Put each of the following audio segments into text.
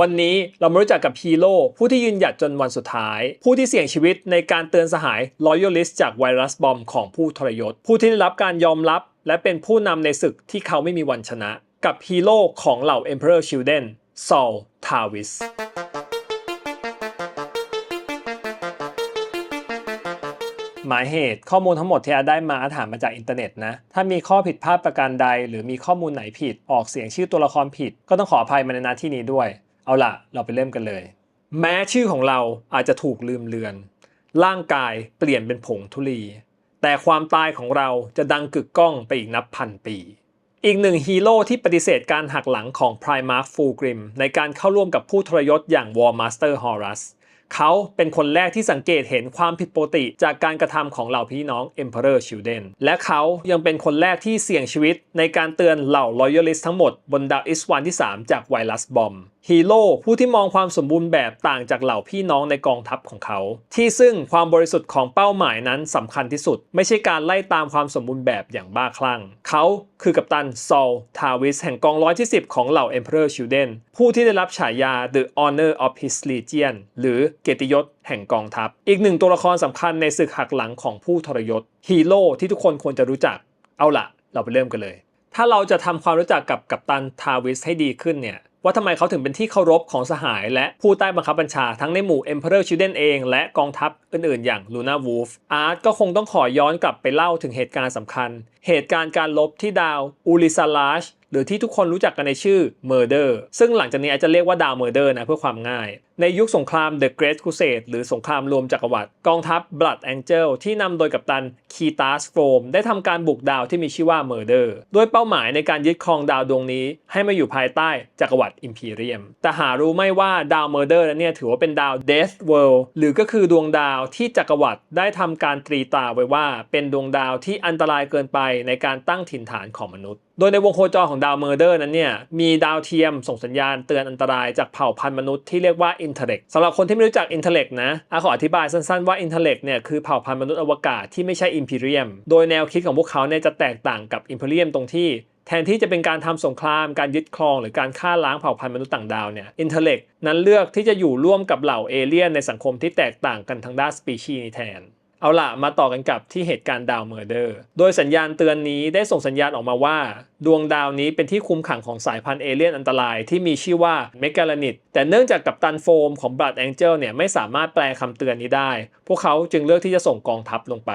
วันนี้เรามารู้จักกับฮีโร่ผู้ที่ยืนหยัดจนวันสุดท้าย ผู้ที่เสี่ยงชีวิตในการเตือนสหาย Loyalist จากไวรัสบอมของผู้ทรยศ ผู้ที่ได้รับการยอมรับ และเป็นผู้นำในศึกที่เขาไม่มีวันชนะ กับฮีโร่ของเหล่า Emperor Children Saul Tarvis หมายเหตุข้อมูลทั้งหมดที่อาได้มาอาถามมาจากอินเทอร์เน็ตนะ ถ้ามีข้อผิดพลาดประการใด หรือมีข้อมูลไหนผิดออกเสียงชื่อตัวละครผิด ก็ต้องขออภัยมาในนาที่นี้ด้วย เอาล่ะเราไปเริ่มกันเลย แม้ชื่อของเราอาจจะถูกลืมเลือน ร่างกายเปลี่ยนเป็นผงธุลี แต่ความตายของเราจะดังกึกก้องไปอีกนับพันปี อีกหนึ่งฮีโร่ที่ปฏิเสธการหักหลังของ Primarch Fulgrim ในการเข้าร่วมกับผู้ทรยศอย่าง War Master Horus เขาเป็นคนแรกที่สังเกตเห็นความผิดปกติจากการกระทำของเหล่าพี่น้อง Emperor Children และเขายังเป็นคนแรกที่เสี่ยงชีวิตในการเตือนเหล่า Loyalist ทั้งหมดบนดาวอิสวานที่ 3 จากไวรัสบอม ฮีโร่ผู้ที่มองความสมบูรณ์แบบต่างจากเหล่าพี่น้องในกองทัพของเขา ที่ซึ่งความบริสุทธิ์ของเป้าหมายนั้นสำคัญที่สุด ไม่ใช่การไล่ตามความสมบูรณ์แบบอย่างบ้าคลั่ง เขาคือกัปตันซอลทาวิสแห่งกองร้อยที่ 10 ของเหล่า Emperor Children ผู้ที่ได้รับฉายา The Honor of His Legion หรือเกียรติยศแห่งกองทัพ อีกหนึ่งตัวละครสำคัญในศึกหักหลังของผู้ทรยศฮีโร่ที่ทุกคนควรจะรู้จัก เอาละเราไปเริ่มกันเลย ถ้าเราจะทำความรู้จักกับกัปตันทาวิสให้ดีขึ้นเนี่ย ว่าทำไมเขาถึงเป็นที่เคารพของสหาย และผู้ใต้บังคับบัญชาทั้งในหมู่ Emperor Children เอง และกองทัพอื่นๆ อย่าง Luna Wolf อาร์ตก็คงต้องขอย้อนกลับไปเล่าถึงเหตุการณ์สำคัญ เหตุการณ์การลบที่ดาวอูริซาลาชหรือที่ทุกคนรู้จักกันในชื่อ Murder ซึ่งหลังจากนี้อาจจะเรียกว่าดาว Murder นะเพื่อความง่าย ในยุคสงคราม The Great Crusade หรือสงครามรวมจักรวรรดิกองทัพ Blood Angel ที่นำโดยกัปตันคีตาสโฟมได้ทำการบุกดาวที่มีชื่อว่า Murder ด้วยเป้าหมายในการยึดครองดาวดวงนี้ ให้มาอยู่ภายใต้จักรวรรดิ Imperium แต่หารู้ไม่ว่าดาว Murder นั้นเนี่ยถือว่าเป็นดาว Death World หรือก็คือดวงดาวที่จักรวรรดิได้ทำการตรีตาไว้ว่า เป็นดวงดาวที่อันตรายเกินไปในการตั้งถิ่นฐานของมนุษย์โดยในวงโคจรของดาวเมอร์เดอร์นั้นเนี่ยมีดาวเทียมส่งสัญญาณเตือนอันตรายจากเผ่าพันธุ์มนุษย์ที่เรียกว่าเทเล็กสำหรับคนที่ไม่รู้จักอินเทเล็กนะอาขออธิบายสั้นๆว่าอินเทเล็กเนี่ยคือเผ่าพันธุ์มนุษย์อวกาศที่ไม่ใช่อิมพีเรียมโดยแนวคิดของพวกเขาเนี่ยจะแตกต่างกับอิมพีเรียมตรงที่แทนที่จะเป็นการทำสงคราม การยึดครอง หรือการฆ่าล้างเผ่าพันธุ์มนุษย์ต่างดาวเนี่ย อินเทเล็กนั้นเลือกที่จะอยู่ร่วมกับเหล่าเอเลี่ยนในสังคมที่แตกต่างกันทางด้านสปีชีส์นี้แทน เอาล่ะมาต่อกันกับที่เหตุการณ์ดาวเมอร์เดอร์ โดยสัญญาณเตือนนี้ได้ส่งสัญญาณออกมาว่า ดวงดาวนี้เป็นที่คุมขังของสายพันธุ์เอเลี่ยนอันตรายที่มีชื่อว่าเมกาลนิตแต่เนื่องจากกัปตันโฟมของ Blood Angel เนี่ยไม่สามารถแปลคำเตือนนี้ได้ พวกเขาจึงเลือกที่จะส่งกองทัพลงไป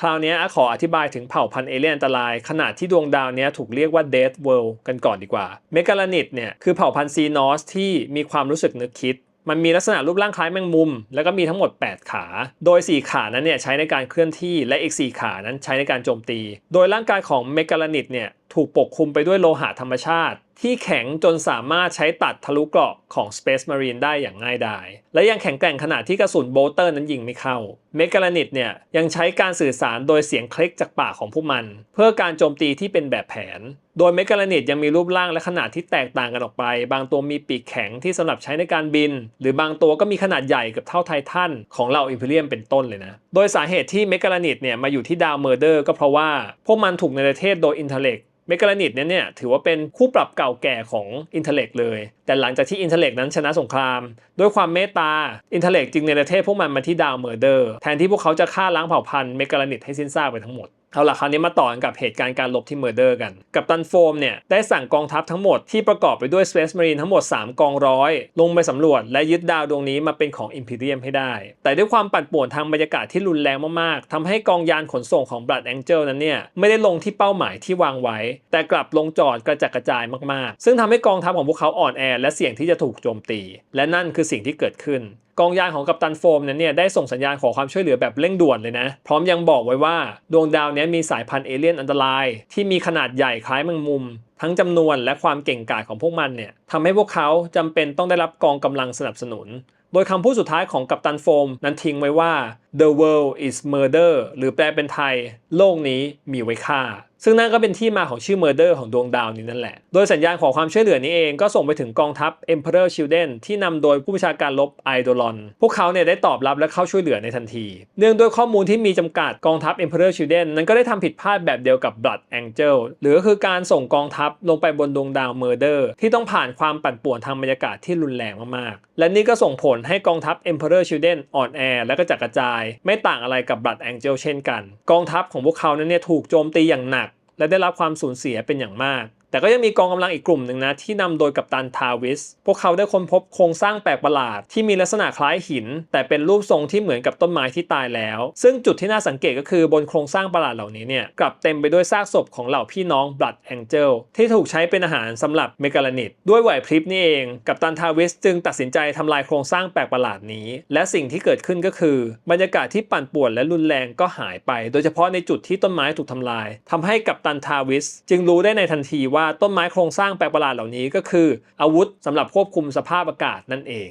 คราวนี้ขออธิบายถึงเผ่าพันธุ์เอเลี่ยนอันตราย ขนาดที่ดวงดาวนี้ถูกเรียกว่า Death World กันก่อนดีกว่า เมกาลนิตเนี่ยคือเผ่าพันธุ์ซีนอสที่มีความรู้สึกนึกคิด มันมีลักษณะรูปร่างคล้ายแมงมุม แล้วก็มีทั้งหมด 8 ขา โดย 4 ขานั้นเนี่ยใช้ในการเคลื่อนที่และอีก 4 ขานั้นใช้ในการโจมตี โดยร่างกายของเมกาลนิดเนี่ย ถูกปกคลุมไปด้วยโลหะธรรมชาติ ที่แข็งจนสามารถใช้ตัดทะลุเกราะของ Space Marine ได้อย่างง่ายดาย และยังแข็งแกร่งขนาดที่กระสุนโบลเตอร์นั้นยิงไม่เข้า เมกาลนิตเนี่ยยังใช้การสื่อสารโดยเสียงคลิกจากปากของพวกมัน เพื่อการโจมตีที่เป็นแบบแผน โดยเมกาลนิตยังมีรูปร่างและขนาดที่แตกต่างกันออกไป บางตัวมีปีกแข็งที่สำหรับใช้ในการบิน หรือบางตัวก็มีขนาดใหญ่เกับเท่าไททันของเหล่าอิมพีเรียมเป็นต้นเลยนะ โดยสาเหตุที่เมกาลนิตเนี่ยมาอยู่ที่ดาวเมอร์เดอร์ก็เพราะว่าพวกมันถูกในประเทศโดยอินเทเล็กเมกาลนิตเนี่ยเนี่ยถือว่าเป็นคู่ปรับเก่าแก่ของอินเทเล็กเลย แต่หลังจากที่อินเทเล็กนั้นชนะสงคราม ด้วยความเมตตาอินเทเล็กจึงในประเทศพวกมันมาที่ดาวเมอร์เดอร์แทนที่พวกเขาจะฆ่าล้างเผ่าพันธุ์เมกาลนิตให้สิ้นซากไปทั้งหมด เอาล่ะคราวนี้มาต่อกันกับเหตุการณ์การลบที่เมอร์เดอร์กัน กับตันโฟมเนี่ยได้สั่งกองทัพทั้งหมดที่ประกอบไปด้วย Space Marine ทั้งหมด 3 กองร้อย ลงไปสำรวจและยึดดาวดวงนี้มาเป็นของ Imperium ให้ได้ แต่ด้วยความปั่นป่วนทางบรรยากาศที่รุนแรงมากๆทำให้กองยานขนส่งของ Blood Angel นั้นเนี่ยไม่ได้ลงที่เป้าหมายที่วางไว้ แต่กลับลงจอดกระจัดกระจายมากๆ ซึ่งทำให้กองทัพของพวกเขาอ่อนแอและเสี่ยงที่จะถูกโจมตี และนั่นคือสิ่งที่เกิดขึ้น กองยานของกัปตันโฟมนั้นเนี่ยได้ส่งสัญญาณขอความช่วยเหลือแบบเร่งด่วนเลยนะ พร้อมยังบอกไว้ว่าดวงดาวนี้มีสายพันธุ์เอเลี่ยนอันตราย ที่มีขนาดใหญ่คล้ายแมงมุม ทั้งจำนวนและความเก่งกาจของพวกมันเนี่ยทำให้พวกเขาจำเป็นต้องได้รับกองกำลังสนับสนุน โดยคำพูดสุดท้ายของกัปตันโฟม นั้นทิ้งไว้ว่า the world is murder หรือแปลเป็นไทย โลกนี้มีไว้ฆ่า ซึ่งนั่นก็เป็นที่มาของชื่อ Murder ของดวงดาวนี้นั่นแหละ โดยสัญญาณขอความช่วยเหลือนี้เองก็ส่งไปถึงกองทัพ Emperor Children ที่นำโดยผู้บัญชาการลบไอโดลอน พวกเขาเนี่ยได้ตอบรับและเข้าช่วยเหลือในทันที เนื่องด้วยข้อมูลที่มีจำกัดกองทัพ Emperor Children นั้นก็ได้ทำผิดพลาดแบบเดียวกับ Blood Angel หรือก็คือการส่งกองทัพลงไปบนดวงดาว Murder ที่ต้องผ่านความปั่นป่วนทางบรรยากาศที่รุนแรงมากๆ และนี่ก็ส่งผลให้กองทัพ Emperor Children อ่อนแอและก็จัดกระจาย ไม่ต่างอะไรกับ Blood Angel เช่นกัน กองทัพของพวกเขานั้นเนี่ยถูกโจมตีอย่างหนัก และได้รับความสูญเสียเป็นอย่างมาก แต่ก็ยังมีกองกำลังอีกกลุ่มหนึ่งนะที่นำโดยกัปตันทาวิส พวกเขาได้ค้นพบโครงสร้างแปลกประหลาดที่มีลักษณะคล้ายหิน แต่เป็นรูปทรงที่เหมือนกับต้นไม้ที่ตายแล้ว ซึ่งจุดที่น่าสังเกตก็คือบนโครงสร้างประหลาดเหล่านี้เนี่ยกลับเต็มไปด้วยซากศพของเหล่าพี่น้อง Blood Angel ที่ถูกใช้เป็นอาหารสำหรับเมกาลานิดด้วยไหวพริบนี่เอง กัปตันทาวิสจึงตัดสินใจทำลายโครงสร้างแปลกประหลาดนี้ และสิ่งที่เกิดขึ้นก็คือ บรรยากาศที่ปั่นป่วนและรุนแรงก็หายไป โดยเฉพาะในจุดที่ต้นไม้ถูกทำลายทำให้กัปตันทาวิสจึงรู้ได้ในทันทีว่ว่าต้นไม้โครงสร้างแปลกประหลาดเหล่านี้ก็คือ อาวุธสำหรับควบคุมสภาพอากาศนั่นเอง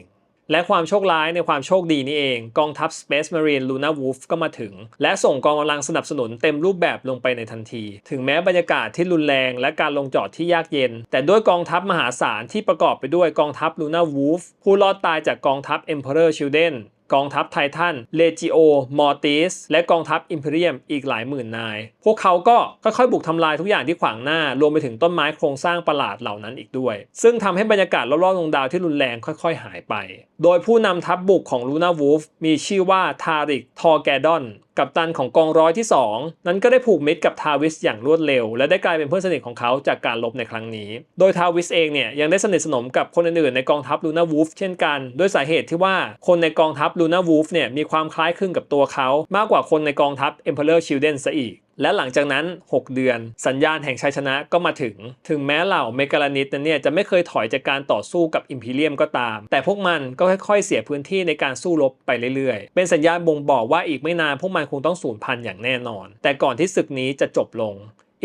และความโชคร้ายในความโชคดีนี้เอง กองทัพ Space Marine Luna Wolf ก็มาถึง และส่งกองกำลังสนับสนุนเต็มรูปแบบลงไปในทันที ถึงแม้บรรยากาศที่รุนแรงและการลงจอดที่ยากเย็น แต่ด้วยกองทัพมหาศาลที่ประกอบไปด้วยกองทัพ Luna Wolf ผู้รอดตายจากกองทัพ Emperor Children กองทัพไททันเลจิโอ มอร์ติส และกองทัพอิมพีเรียมอีกหลายหมื่นนาย พวกเขาก็ค่อยๆ บุกทำลายทุกอย่างที่ขวางหน้า รวมไปถึงต้นไม้โครงสร้างประหลาดเหล่านั้นอีกด้วย ซึ่งทำให้บรรยากาศรอบๆดวงดาวที่รุนแรงค่อยๆ หายไป โดยผู้นำทัพบุกของลูน่าวูฟมีชื่อว่าทาริก ทอร์แกดอน กัปตันของกองร้อยที่ 2 นั้นก็ได้ผูกมิตรกับทาวิสอย่างรวดเร็ว และได้กลายเป็นเพื่อนสนิทของเขาจากการลบในครั้งนี้ โดยทาวิสเองเนี่ยยังได้สนิทสนมกับคนอื่นๆในกองทัพลูน่าวูฟเช่นกันด้วยสาเหตุที่ว่าคนในกองทัพลูน่าวูฟเนี่ยมีความคล้ายคลึงกับตัวเขา มากกว่าคนในกองทัพเอ็มเพลเลอร์ชิลเดนซะอีก และหลังจากนั้น 6 เดือน สัญญาณแห่งชัยชนะก็มาถึง ถึงแม้เหล่าเมกาลานิดนั้นเนี่ยจะไม่เคยถอยจากการต่อสู้กับอิมพีเรียมก็ตาม แต่พวกมันก็ค่อยๆ เสียพื้นที่ในการสู้รบไปเรื่อยๆ เป็นสัญญาณบ่งบอกว่าอีกไม่นานพวกมันคงต้องสูญพันธุ์อย่างแน่นอน แต่ก่อนที่ศึกนี้จะจบลง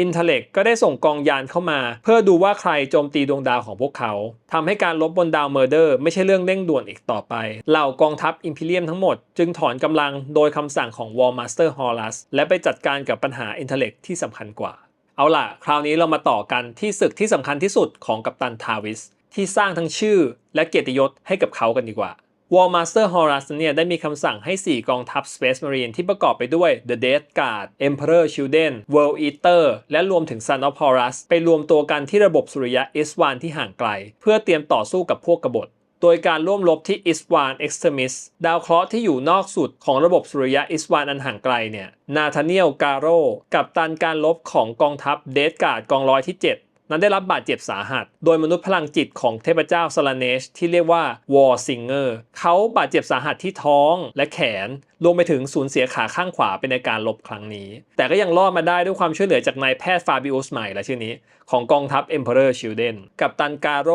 อินเทเล็กก็ได้ส่งกองยานเข้ามา เพื่อดูว่าใครโจมตีดวงดาวของพวกเขาทำให้การลบบนดาวเมอร์เดอร์ไม่ใช่เรื่องเร่งด่วนอีกต่อไป เหล่ากองทัพอิมพีเรียมทั้งหมด จึงถอนกำลังโดยคำสั่งของวอลมาสเตอร์ฮอลัสและไปจัดการกับปัญหาอินเทเล็กที่สำคัญกว่า เอาล่ะ คราวนี้เรามาต่อกันที่ศึกที่สำคัญที่สุดของกัปตันทาวิสที่สร้างทั้งชื่อและเกียรติยศให้กับเขากันดีกว่า War Master Horus เนี่ยได้มีคำสั่งให้ 4 กองทัพ Space Marine ที่ประกอบไปด้วย The Death Guard Emperor Children World Eater และรวมถึง Son of Horus ไปรวมตัวกันที่ระบบสุริยะ S1 ที่ห่างไกล เพื่อเตรียมต่อสู้กับพวกกบฏโดยการร่วมรบที่ i s w a n Extremis ดาวเคราะห์ที่อยู่นอกสุดของระบบสุริยะ i s w a n อันห่างไกลเนี่ย นาธาเนียล กาโรกับตันการรบของกองทัพเดดการ์ดกองร้อยที่ 7 นั้นได้รับบาดเจ็บสาหัส โดยมนุษย์พลังจิตของเทพเจ้าซาลาเนชที่เรียกว่าวอร์ซิงเกอร์เขาบาดเจ็บสาหัสที่ท้องและแขน รวมไปถึงสูญเสียขาข้างขวาเป็นในการลบครั้งนี้ แต่ก็ยังรอดมาได้ด้วยความช่วยเหลือจากนายแพทย์ฟาบิอุสใหม่และชื่อนี้ ของกองทัพ Emperor Children กับตันกาโร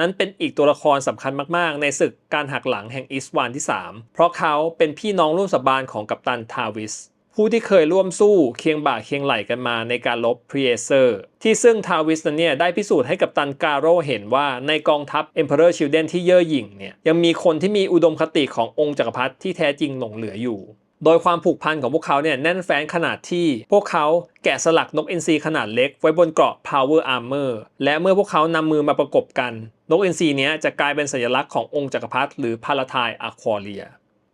นั้นเป็นอีกตัวละครสำคัญมาก ๆ ในศึกการหักหลังแห่งอิสวานที่ 3 เพราะเขาเป็นพี่น้องร่วมสบานของกัปตันทาวิส ผู้ที่เคยร่วมสู้เคียงบ่าเคียงไหลกันมาในการลบพรีเอเซอร์ที่ซึ่งทาวิสันเนี่ยได้พิสูจน์ให้กับตันกาโรเห็นว่าในกองทัพ Emperor Children ที่เย่อหยิ่งเนี่ยยังมีคนที่มีอุดมคติขององค์จักรพรรดิที่แท้จริงหลงเหลืออยู่โดยความผูกพันของพวกเขาเนี่ยแน่นแฟ้นขนาดที่ พวกเขาแกะสลักนกอินทรีขนาดเล็กไว้บนเกราะ Power Armor และเมื่อพวกเขานำมือมาประกบกัน นกอินทรีเนี้ยจะกลายเป็นสัญลักษณ์ขององค์จักรพรรดิหรือพาราทายอะควอเรีย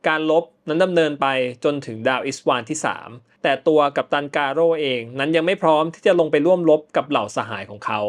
การลบนั้นดำเนินไปจนถึงดาวอิสวานที่ 3 แต่ตัวกับตันกาโรเองนั้นยังไม่พร้อมที่จะลงไปร่วมรบกับเหล่าสหายของเขา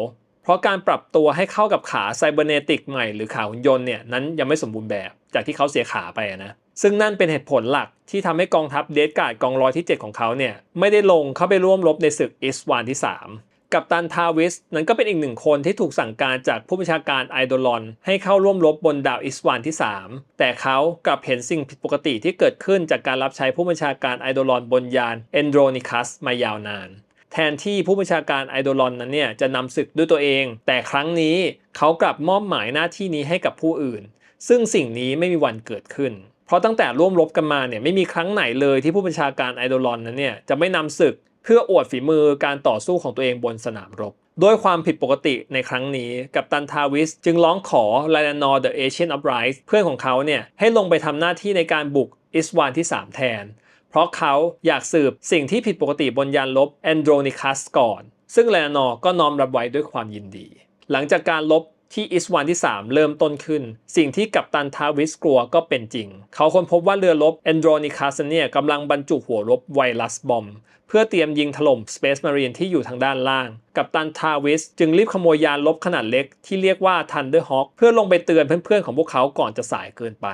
เพราะการปรับตัวให้เข้ากับขาไซเบอร์เนติกใหม่หรือขาหุ่นยนต์เนี่ยนั้นยังไม่สมบูรณ์แบบ จากที่เขาเสียขาไปนะซึ่งนั่นเป็นเหตุผลหลักที่ทำให้กองทัพเดดการ์ดกองร้อยที่ 7 ของเขาเนี่ยไม่ได้ลงเข้าไปร่วมรบในศึกอิสวานที่ 3 กับตันทาวิสนั้นก็เป็นอีกหนึ่งคนที่ถูกสั่งการจากผู้บัญชาการไอโดลอน ให้เข้าร่วมรบบนดาวอิสวานที่ 3 แต่เขากลับเห็นสิ่งผิดปกติที่เกิดขึ้นจากการรับใช้ผู้บัญชาการไอโดลอนบนยานเอนโดรนิคัสมายาวนาน แทนที่ผู้บัญชาการไอโดลอนนั้นเนี่ยจะนำศึกด้วยตัวเอง แต่ครั้งนี้เขากลับมอบหมายหน้าที่นี้ให้กับผู้อื่น ซึ่งสิ่งนี้ไม่มีวันเกิดขึ้นเพราะตั้งแต่ร่วมรบกันมาเนี่ยไม่มีครั้งไหนเลยที่ผู้บัญชาการไอโดลอนนั้นเนี่ยจะไม่นำศึก เพื่ออวดฝีมือการต่อสู้ของตัวเองบนสนามรบด้วยความผิดปกติในครั้งนี้ กับตันทาวิส จึงร้องขอไลลานอร์เดอะเอเชียนอัพไรส์เพื่อนของเขาเนี่ยให้ลงไปทำหน้าที่ในการบุกอิสวานที่ 3 แทน เพราะเขาอยากสืบสิ่งที่ผิดปกติบนยานลบแอนโดรนิคัสก่อน ซึ่งแลนอร์ก็น้อมรับไว้ด้วยความยินดี หลังจากการลบ ที่อิสวานที่ 3 เริ่มต้นขึ้น สิ่งที่กัปตันทาวิสกลัวก็เป็นจริง เขาค้นพบว่าเรือรบแอนโดรนิคัสเนี่ยกำลังบรรจุหัวรบไวรัสบอม เพื่อเตรียมยิงถล่ม Space Marine ที่อยู่ทางด้านล่าง กัปตันทาวิสจึงรีบขโมยยานลบขนาดเล็กที่เรียกว่า Thunderhawk เพื่อลงไปเตือนเพื่อนๆของพวกเขาก่อนจะสายเกินไป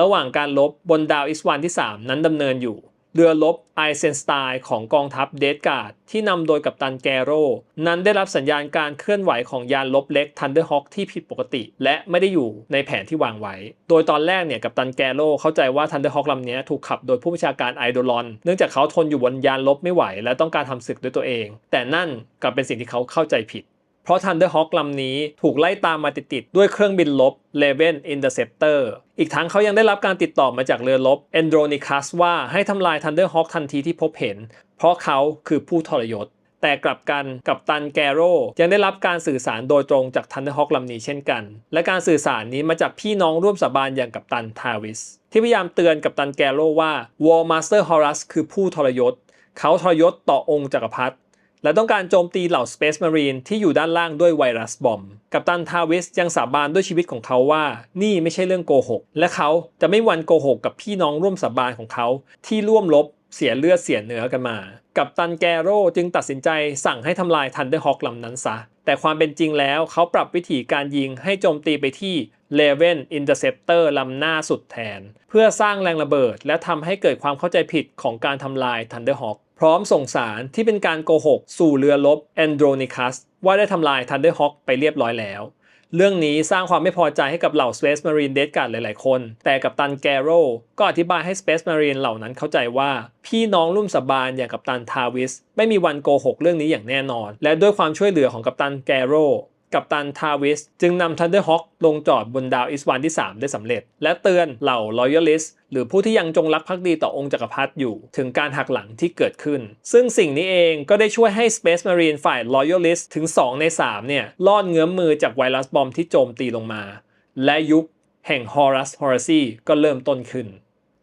ระหว่างการลบบนดาวอิสวานที่ 3 นั้นดำเนินอยู่ เรือรบไอเซนสไตน์ของกองทัพเดดการ์ดที่นำโดยกัปตันแกโร นั้นได้รับสัญญาณการเคลื่อนไหวของยานลบเล็ก Thunderhawk ที่ผิดปกติ และไม่ได้อยู่ในแผนที่วางไว้ โดยตอนแรกเนี่ยกัปตันแกโรเข้าใจว่า Thunderhawk ลำนี้ถูกขับโดยผู้บัญชาการไอโดลอน เนื่องจากเขาทนอยู่บนยานลบไม่ไหว และต้องการทำศึกด้วยตัวเอง แต่นั่นกลับเป็นสิ่งที่เขาเข้าใจผิด เพราะ Thunderhawk ลำนี้ถูกไล่ตามมาติดๆด้วยเครื่องบินลบ Raven Interceptor อีกทั้งเขายังได้รับการติดต่อมาจากเรือรบ Andronicus ว่าให้ทำลาย Thunderhawk ทันทีที่พบเห็น เพราะเขาคือผู้ทรยศ แต่กลับกันกับตันแกโรยังได้รับการสื่อสารโดยตรงจาก Thunderhawk ลำนี้เช่นกัน และการสื่อสารนี้มาจากพี่น้องร่วมสาบานอย่างกับตันทาวิสที่พยายามเตือนกับตันแกโรว่า War Master Horus คือผู้ทรยศ เขาทรยศต่อองค์จักรพรรดิ และต้องการโจมตีเหล่า Space Marine ที่อยู่ด้านล่างด้วยไวรัสบอม กัปตันทาวิสยังสาบานด้วยชีวิตของเขาว่า นี่ไม่ใช่เรื่องโกหก และเขาจะไม่วันโกหกกับพี่น้องร่วมสาบานของเขา ที่ร่วมรบเสียเลือดเสียเนื้อกันมา กัปตันแกโร่จึงตัดสินใจสั่งให้ทำลายทันเดอร์ฮอคลำนั้นซะ แต่ความเป็นจริงแล้วเขาปรับวิธีการยิงให้โจมตีไปที่ l e v e n Interceptor ลำหน้าสุดแทน เพื่อสร้างแรงระเบิด และทำให้เกิดความเข้าใจผิดของการทำลาย Thunderhawk พร้อมส่งสารที่เป็นการโกหกสู่เรือรบ Andronicus ว่าได้ทำลาย Thunderhawk ไปเรียบร้อยแล้ว เรื่องนี้สร้างความไม่พอใจให้กับเหล่า Space Marine d e a d g u a r d หลายๆคน แต่กับตันแกโรก็อธิบายให้ Space Marine เหล่านั้นเข้าใจว่า พี่น้องรุ่มสบานอย่างกับตันทาวิส ไม่มีวันโกหกเรื่องนี้อย่างแน่นอน และด้วยความช่วยเหลือของกัปตันแกโร กัปตันทาวิส จึงนำ Thunderhawk ลงจอดบนดาวอิสวานที่ 3 ได้สำเร็จ และเตือนเหล่า Loyalist หรือผู้ที่ยังจงรักภักดีต่อองค์จักรพรรดิอยู่ ถึงการหักหลังที่เกิดขึ้น ซึ่งสิ่งนี้เองก็ได้ช่วยให้ Space Marine ฝ่าย Loyalist ถึง 2 ใน 3 เนี่ยลอดเงื้อมมือจากไวรัสบอมที่โจมตีลงมา และยุคแห่ง Horus Horace ก็เริ่มต้นขึ้น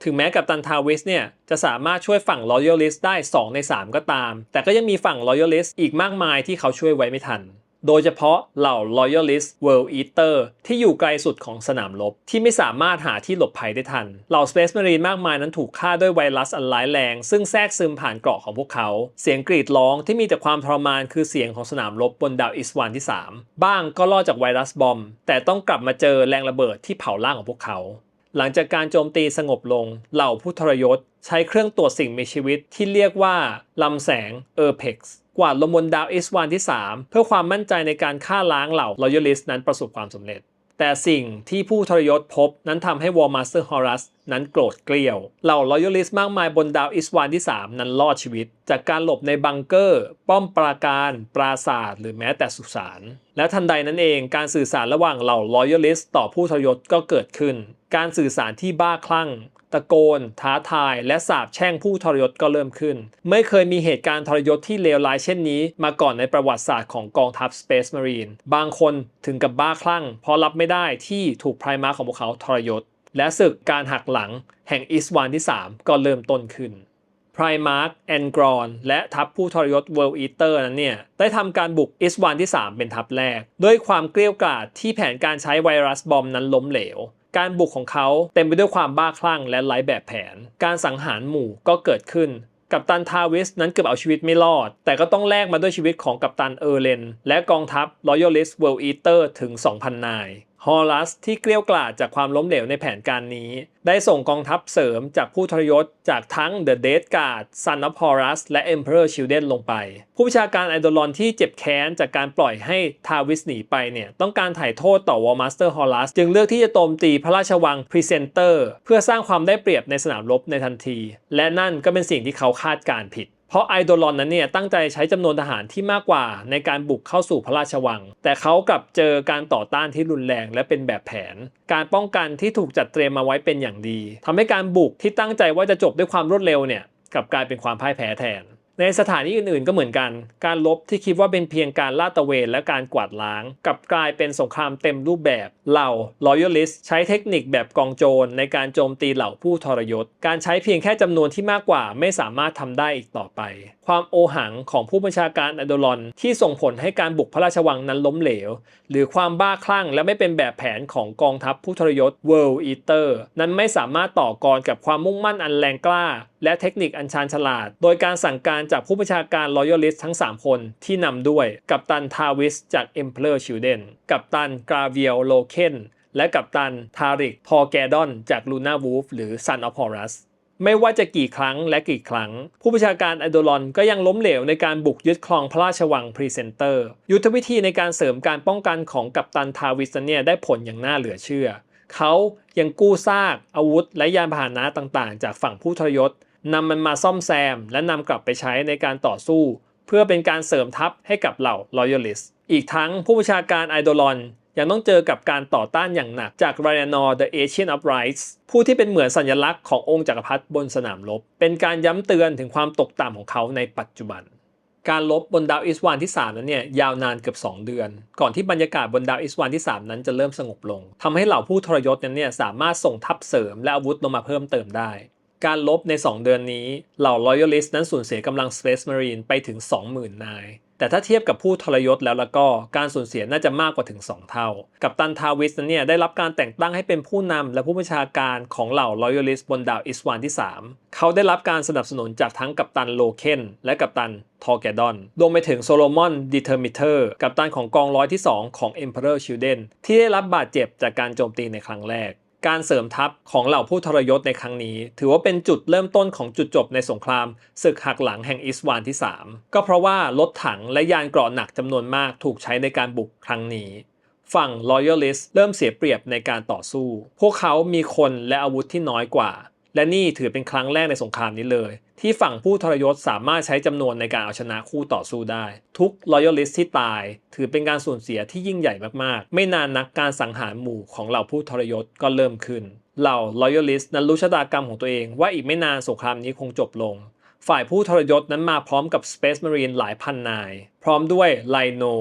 ถึงแม้กับตันทาวิสเนี่ยจะสามารถช่วยฝั่ง Loyalist ได้ 2 ใน 3 ก็ตาม แต่ก็ยังมีฝั่ง Loyalist อีกมากมายที่เขาช่วยไว้ไม่ทัน โดยเฉพาะเหล่า Loyalist World Eater ที่อยู่ไกลสุดของสนามรบ ที่ไม่สามารถหาที่หลบภัยได้ทัน เหล่า Space Marine มากมายนั้นถูกฆ่าด้วยไวรัสอันร้ายแรง ซึ่งแทรกซึมผ่านเกราะของพวกเขา เสียงกรีดร้องที่มีแต่ความทรมานคือเสียงของสนามรบบนดาวอิสวานที่ 3 บ้างก็รอดจากไวรัสบอม แต่ต้องกลับมาเจอแรงระเบิดที่เผาร่างของพวกเขาหลังจากการโจมตีสงบลง เหล่าผู้ทรยศ ใช้เครื่องตรวจสิ่งมีชีวิตที่เรียกว่าลำแสง e r p e x กซ์ กวาดลงบนดาวอิสวานที่ 3 เพื่อความมั่นใจในการฆ่าล้างเหล่า Loyalist นั้นประสบความสำเร็จ แต่สิ่งที่ผู้ทรยศพบนั้นทำให้ War Master Horus นั้นโกรธเกลียว เหล่า Loyalist มากมายบนดาวอิสวานที่ 3 นั้นรอดชีวิต จากการหลบในบังเกอร์ ป้อมปราการ ปราสาทหรือแม้แต่สุสานและทันใดนั้นเองการสื่อสารระหว่างเหล่า Loyalist ต่อผู้ทรยศก็เกิดขึ้น การสื่อสารที่บ้าคลั่งตะโกน ท้าทาย และสาบแช่งผู้ทรยศก็เริ่มขึ้น ไม่เคยมีเหตุการณ์ทรยศที่เลวร้ายเช่นนี้ มาก่อนในประวัติศาสตร์ของกองทัพ Space Marine บางคนถึงกับบ้าคลั่งเพราะรับไม่ได้ที่ถูกไพรมาของพวกเขาทรยศ และศึกการหักหลังแห่งอิสวานที่ 3 ก็เริ่มต้นขึ้นไพรมาร์กแอนกรอนและทัพผู้ทรยศเวิลด์อีเตอร์นั้นเนี่ย ได้ทำการบุกอิสวานที่ 3 เป็นทัพแรก ด้วยความเกลี้ยกล่อมที่แผนการใช้ไวรัสบอมนั้นล้มเหลว การบุกของเขาเต็มไปด้วยความบ้าคลั่งและไร้แบบแผน การสังหารหมู่ก็เกิดขึ้น กัปตันทาวิสนั้นเกือบเอาชีวิตไม่รอด แต่ก็ต้องแลกมาด้วยชีวิตของกัปตันเออร์เลน และกองทัพ Loyalist World Eater ถึง 2,000 นาย ฮอรัสที่เกลี้ยวกล่อจากความล้มเหลวในแผนการนี้ ได้ส่งกองทัพเสริมจากผู้ทรยศจากทั้ง The Death Guard Son of Horus และ Emperor Children ลงไป ผู้บัญชาการไอดอลอนที่เจ็บแค้นจากการปล่อยให้ทาวิสหนีไปเนี่ยต้องการถ่ายโทษต่อ War Master Horus จึงเลือกที่จะโจมตีพระราชวัง Presenter เพื่อสร้างความได้เปรียบในสนามรบในทันที และนั่นก็เป็นสิ่งที่เขาคาดการณ์ผิด เพราะไอโดลอนนั้นเนี่ยตั้งใจใช้จำนวนทหารที่มากกว่าในการบุกเข้าสู่พระราชวัง แต่เขากลับเจอการต่อต้านที่รุนแรงและเป็นแบบแผน การป้องกันที่ถูกจัดเตรียมมาไว้เป็นอย่างดีทำให้การบุกที่ตั้งใจว่าจะจบด้วยความรวดเร็วเนี่ยกลับกลายเป็นความพ่ายแพ้แทน ในสถานที่อื่นๆ ก็เหมือนกัน การลบที่คิดว่าเป็นเพียงการลาดตระเวนและการกวาดล้าง กลับกลายเป็นสงครามเต็มรูปแบบเหล่า Loyalist ใช้เทคนิคแบบกองโจรในการโจมตีเหล่าผู้ทรยศ การใช้เพียงแค่จำนวนที่มากกว่าไม่สามารถทำได้อีกต่อไป ความโอหังของผู้บัญชาการอโดลอนที่ส่งผลให้การบุกพระราชวังนั้นล้มเหลว หรือความบ้าคลั่งและไม่เป็นแบบแผนของกองทัพผู้ทรยศ World Eater นั้นไม่สามารถต่อกรกับความมุ่งมั่นอันแรงกล้า และเทคนิคอันชาญฉลาด โดยการสั่งการจากผู้บัญชาการ Loyalist ทั้ง 3 คนที่นำด้วยกัปตันทาวิสจาก Emperor Children กัปตันกราเวียลโลเคนและกัปตันทาริก พอแกดอน จาก Luna Wolf หรือ Son of Horus ไม่ว่าจะกี่ครั้งและกี่ครั้ง ผู้บัญชาการไอโดลอนก็ยังล้มเหลวในการบุกยึดครองพระราชวังพรีเซนเตอร์ ยุทธวิธีในการเสริมการป้องกันของกัปตันทาวิสเนียได้ผลอย่างน่าเหลือเชื่อ เขายังกู้ซากอาวุธ และยานพาหนะต่างๆ จากฝั่งผู้ทรยศนำมันมาซ่อมแซม และนำกลับไปใช้ในการต่อสู้ เพื่อเป็นการเสริมทัพให้กับเหล่า Loyalist อีกทั้งผู้บัญชาการไอโดลอน ยังต้องเจอกับการต่อต้านอย่างหนักจาก r y a n o r the Ancient of Rights ผู้ที่เป็นเหมือนสัญลักษณ์ขององค์จักรพรรดิบนสนามรบ เป็นการย้ำเตือนถึงความตกต่ำของเขาในปัจจุบัน การลบบนดาวอิสวานที่ 3 นั้นเนี่ยยาวนานเกือบ 2 เดือน ก่อนที่บรรยากาศบนดาวอิสวานที่ 3 นั้นจะเริ่มสงบลงทำให้เหล่าผู้ทรยศนั้นเนี่ยสามารถส่งทัพเสริมและอาวุธลงมาเพิ่มเติมได้การลบใน 2 เดือนนี้ เหล่า Loyalist นั้นสูญเสียกำลัง Space Marine ไปถึง 20,000 นาย แต่ถ้าเทียบกับผู้ทรยศแล้วล้วก็การสูญเสียน่าจะมากกว่าถึง 2 เท่า กับตันทาวิสนั้นเนี่ยได้รับการแต่งตั้งให้เป็นผู้นำและผู้บัญชาการของเหล่า Loyalist บนดาวอิสวานที่ 3 เขาได้รับการสนับสนุนจากทั้งกัปตันโลเคนและกัปตันทอร์แกดอนรวมไปถึงโซโลมอนดิเทอร์มิเตอร์กัปตันของกองร้อยที่ 2 ของ Emperor Children ที่ได้รับบาดเจ็บจากการโจมตีในครั้งแรก การเสริมทัพของเหล่าผู้ทรยศในครั้งนี้ ถือว่าเป็นจุดเริ่มต้นของจุดจบในสงครามศึกหักหลังแห่งอิสวานที่ 3 ก็เพราะว่ารถถังและยานเกราะหนักจำนวนมากถูกใช้ในการบุกครั้งนี้ ฝั่ง Loyalist เริ่มเสียเปรียบในการต่อสู้ พวกเขามีคนและอาวุธที่น้อยกว่า และนี่ถือเป็นครั้งแรกในสงครามนี้เลย ที่ฝั่งผู้ทรยศสามารถใช้จำนวนในการเอาชนะคู่ต่อสู้ได้ ทุก Loyalist ที่ตาย ถือเป็นการสูญเสียที่ยิ่งใหญ่มากๆ ไม่นานนักการสังหารหมู่ของเหล่าผู้ทรยศก็เริ่มขึ้น เหล่า Loyalist นั้นรู้ชะตากรรมของตัวเองว่าอีกไม่นานสงครามนี้คงจบลง ฝ่ายผู้ทรยศนั้นมาพร้อมกับ Space Marine หลายพันนาย พร้อมด้วย Lino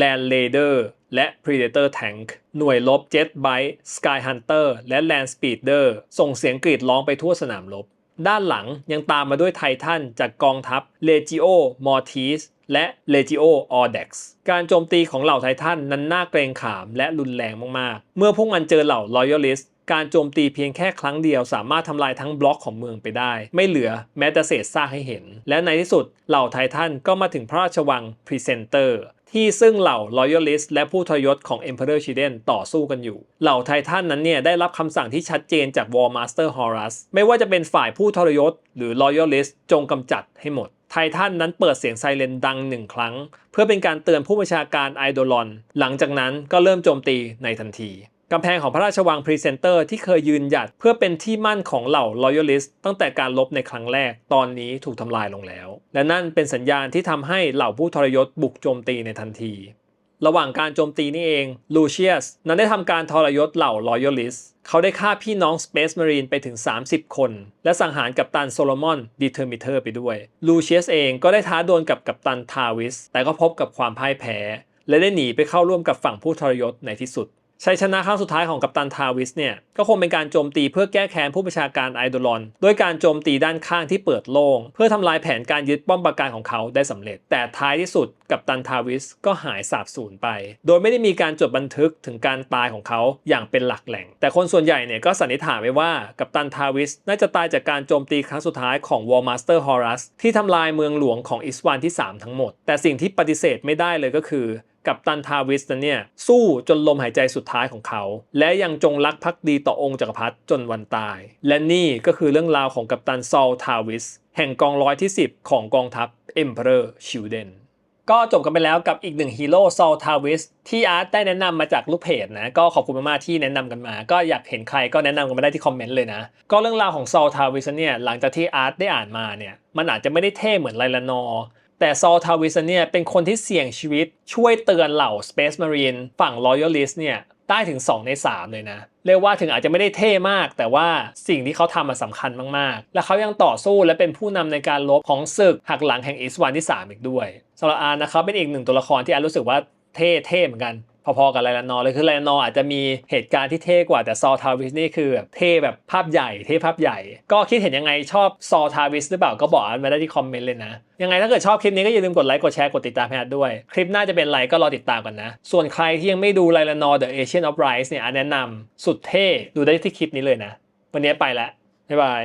Land Raider และ Predator Tank หน่วยลบ Jet Bite Sky Hunter และ Land Speeder ส่งเสียงกรีดร้องไปทั่วสนามรบ ด้านหลังยังตามมาด้วยไททันจากกองทัพ Legio Mortis และ Legio Audax การโจมตีของเหล่าไททันนั้นน่าเกรงขามและรุนแรงมากๆ เมื่อพวกมันเจอเหล่า Loyalist การโจมตีเพียงแค่ครั้งเดียวสามารถทำลายทั้งบล็อกของเมืองไปได้ ไม่เหลือแม้แต่เศษซากให้เห็น และในที่สุดเหล่าไททันก็มาถึงพระราชวังพรีเซนเตอร์ ที่ซึ่งเหล่า Loyalist และผู้ทรยศของ Emperor Chiden ต่อสู้กันอยู่ เหล่าไททันนั้นเนี่ยได้รับคำสั่งที่ชัดเจนจาก War Master Horus ไม่ว่าจะเป็นฝ่ายผู้ทรยศ หรือ Loyalist จงกำจัดให้หมด ไททันนั้นเปิดเสียงไซเรนดังหนึ่งครั้ง เพื่อเป็นการเตือนผู้บัญชาการไอโดลอน หลังจากนั้นก็เริ่มโจมตีในทันที กำแพงของพระราชวังพรีเซนเตอร์ที่เคยยืนหยัดเพื่อเป็นที่มั่นของเหล่า Loyalist ตั้งแต่การลบในครั้งแรกตอนนี้ถูกทำลายลงแล้ว และนั่นเป็นสัญญาณที่ทำให้เหล่าผู้ทรยศบุกโจมตีในทันที ระหว่างการโจมตีนี่เองลูเชียสนั้นได้ทำการทรยศเหล่า Loyalist เขาได้ฆ่าพี่น้อง Space Marine ไปถึง 30 คน และสังหารกัปตันโซโลมอนดีเทอร์มิเตอร์ไปด้วยลูเชียสเองก็ได้ท้าดวลกับกัปตันทาวิสแต่ก็พบกับความพ่ายแพ้ และได้หนีไปเข้าร่วมกับฝั่งผู้ทรยศในที่สุด ชัยชนะครั้งสุดท้ายของกัปตันทาวิสเนี่ย ก็คงเป็นการโจมตีเพื่อแก้แค้นผู้บัญชาการไอโดลอนด้วยการโจมตีด้านข้างที่เปิดโล่ง เพื่อทำลายแผนการยึดป้อมปราการของเขาได้สำเร็จ แต่ท้ายที่สุดกัปตันทาวิสก็หายสาบสูญไป โดยไม่ได้มีการจดบันทึกถึงการตายของเขาอย่างเป็นหลักแหล่ง แต่คนส่วนใหญ่เนี่ยก็สันนิษฐานไว้ว่ากัปตันทาวิสน่าจะตายจากการโจมตีครั้งสุดท้ายของ War Master Horus ที่ทำลายเมืองหลวงของอิสวานที่ 3 ทั้งหมด แต่สิ่งที่ปฏิเสธไม่ได้เลยก็คือ กับตันทาวิสนั้นเนี่ยสู้จนลมหายใจสุดท้ายของเขา และยังจงรักภักดีต่อองค์จักรพรรดิจนวันตาย และนี่ก็คือเรื่องราวของกัปตันซอลทาวิสแห่งกองร้อยที่ 10 ของกองทัพ Emperor Children ก็จบกันไปแล้วกับอีกหนึ่งฮีโร่ซอลทาวิสที่อาร์ตได้แนะนำมาจากลูกเพจนะ ก็ขอบคุณมากๆที่แนะนำกันมา ก็อยากเห็นใครก็แนะนำกันมาได้ที่คอมเมนต์เลยนะ ก็เรื่องราวของซอลทาวิสเนี่ยหลังจากที่อาร์ตได้อ่านมาเนี่ยมันอาจจะไม่ได้เท่เหมือนไลลานอ แต่ซอลทาวิสเนี่ยเป็นคนที่เสี่ยงชีวิตช่วยเตือนเหล่า Space Marine ฝั่ง Loyalist เนี่ยได้ถึง 2 ใน 3 เลยนะ เรียกว่าถึงอาจจะไม่ได้เท่มาก แต่ว่าสิ่งที่เขาทำมันสำคัญมาก ๆ และเขายังต่อสู้และเป็นผู้นำในการลบของศึกหักหลังแห่งอิสวานที่ 3 อีกด้วยสำหรับอาร์นะครับเป็นอีกหนึ่งตัวละครที่อาร์รู้สึกว่าเท่เท่เหมือนกัน พอๆกับไลลานนอร์เลยคือไลลานนอร์อาจจะมีเหตุการณ์ที่เท่กว่าแต่ซอลทาวิสนี่คือแบบเท่แบบภาพใหญ่เท่ภาพใหญ่ ก็คิดเห็นยังไงชอบซอลทาวิสหรือเปล่าก็บอกมาได้ที่คอมเมนต์เลยนะ ยังไงถ้าเกิดชอบคลิปนี้ก็อย่าลืมกดไลค์กดแชร์กดติดตามให้ด้วย คลิปหน้าจะเป็นไรก็รอติดตามกันนะ ส่วนใครที่ยังไม่ดูไลลานนอร์ The Asian of Rice เนี่ยแนะนำสุดเท่ดูได้ที่คลิปนี้เลยนะ วันนี้ไปแล้วบ๊ายบาย